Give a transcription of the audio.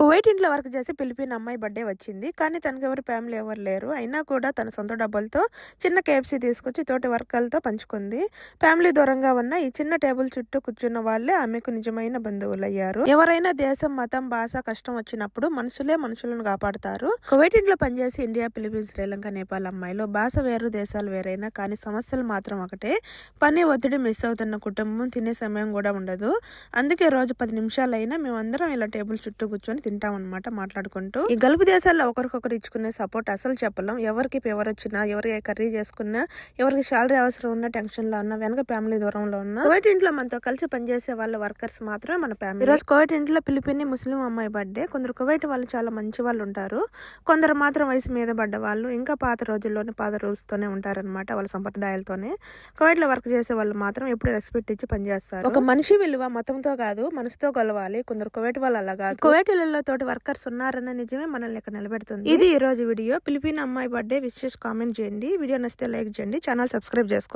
Kuwait ఇంట్లో work చేసి Philippines అమ్మాయి బర్త్డే వచ్చింది. కానీ తనకు ఎవరు ఫ్యామిలీ ఎవరు లేరు. అయినా కూడా తన సొంత డబ్బులతో చిన్న కేఎఫ్సీ తీసుకొచ్చి తోటి వర్కర్లతో పంచుకుంది. ఫ్యామిలీ దూరంగా ఉన్న ఈ చిన్న టేబుల్ చుట్టూ కూర్చున్న వాళ్ళే ఆమెకు నిజమైన బంధువులు అయ్యారు ఎవరైనా దేశం మతం భాష కష్టం వచ్చినప్పుడు మనుషులే మనుషులను కాపాడుతారు. కువైట్ ఇంట్లో పనిచేసి ఇండియా ఫిలిపీన్స్ శ్రీలంక నేపాల్ అమ్మాయిలు భాష వేరు దేశాలు వేరైనా కానీ సమస్యలు మాత్రం ఒకటే. పని ఒత్తిడి మిస్ అవుతున్న కుటుంబం తినే సమయం కూడా ఉండదు. అందుకే రోజు పది నిమిషాలైనా మేమందరం ఇలా టేబుల్ చుట్టూ కూర్చొని తింటాం అనమాట మాట్లాడుకుంటూ. ఈ గల్ఫ్ దేశాల్లో ఒకరికొకరు ఇచ్చుకునే సపోర్ట్ అసలు చెప్పలేం. ఎవరికి ఫీవర్ వచ్చినా ఎవరికి కర్రీ చేసుకున్నా ఎవరికి శాలరీ అవసరం ఉన్న టెన్షన్లో ఉన్నా వెనక ఫ్యామిలీ దూరంలో ఉన్నా కోవిడ్ ఇంట్లో మనతో కలిసి పనిచేసే వాళ్ళ వర్కర్స్ మాత్రమే మన ఫ్యామిలీ. ఈరోజు కోవిడ్ ఇంట్లో పిలిపిని ముస్లిం అమ్మాయి బర్త్డే. కొందరు కువైట్ వాళ్ళు చాలా మంచి వాళ్ళు ఉంటారు. కొందరు మాత్రం వయసు మీద పడ్డ వాళ్ళు ఇంకా పాత రోజుల్లోనే పాత రూల్స్ తోనే ఉంటారన్నమాట వాళ్ళ సంప్రదాయాలతోనే. కువైట్లో వర్క్ చేసే వాళ్ళు మాత్రం ఎప్పుడు రెస్పెక్ట్ ఇచ్చి పనిచేస్తారు. ఒక మనిషి విలువ మతంతో కాదు మనసుతో కొలవాలి. కొందరు కువైట్ వాళ్ళు అలా కాదు. కువైట్ తోటి వర్కర్స్ ఉన్నారన్న నిజమే మనల్ని ఇక్కడ నిలబెడుతుంది. ఇది ఈ రోజు వీడియో. ఫిలిపిన్ అమ్మాయి బర్త్డే విషెస్ కామెంట్ చేయండి. వీడియో నచ్చితే లైక్ చేయండి. ఛానల్ సబ్స్క్రైబ్ చేసుకోండి.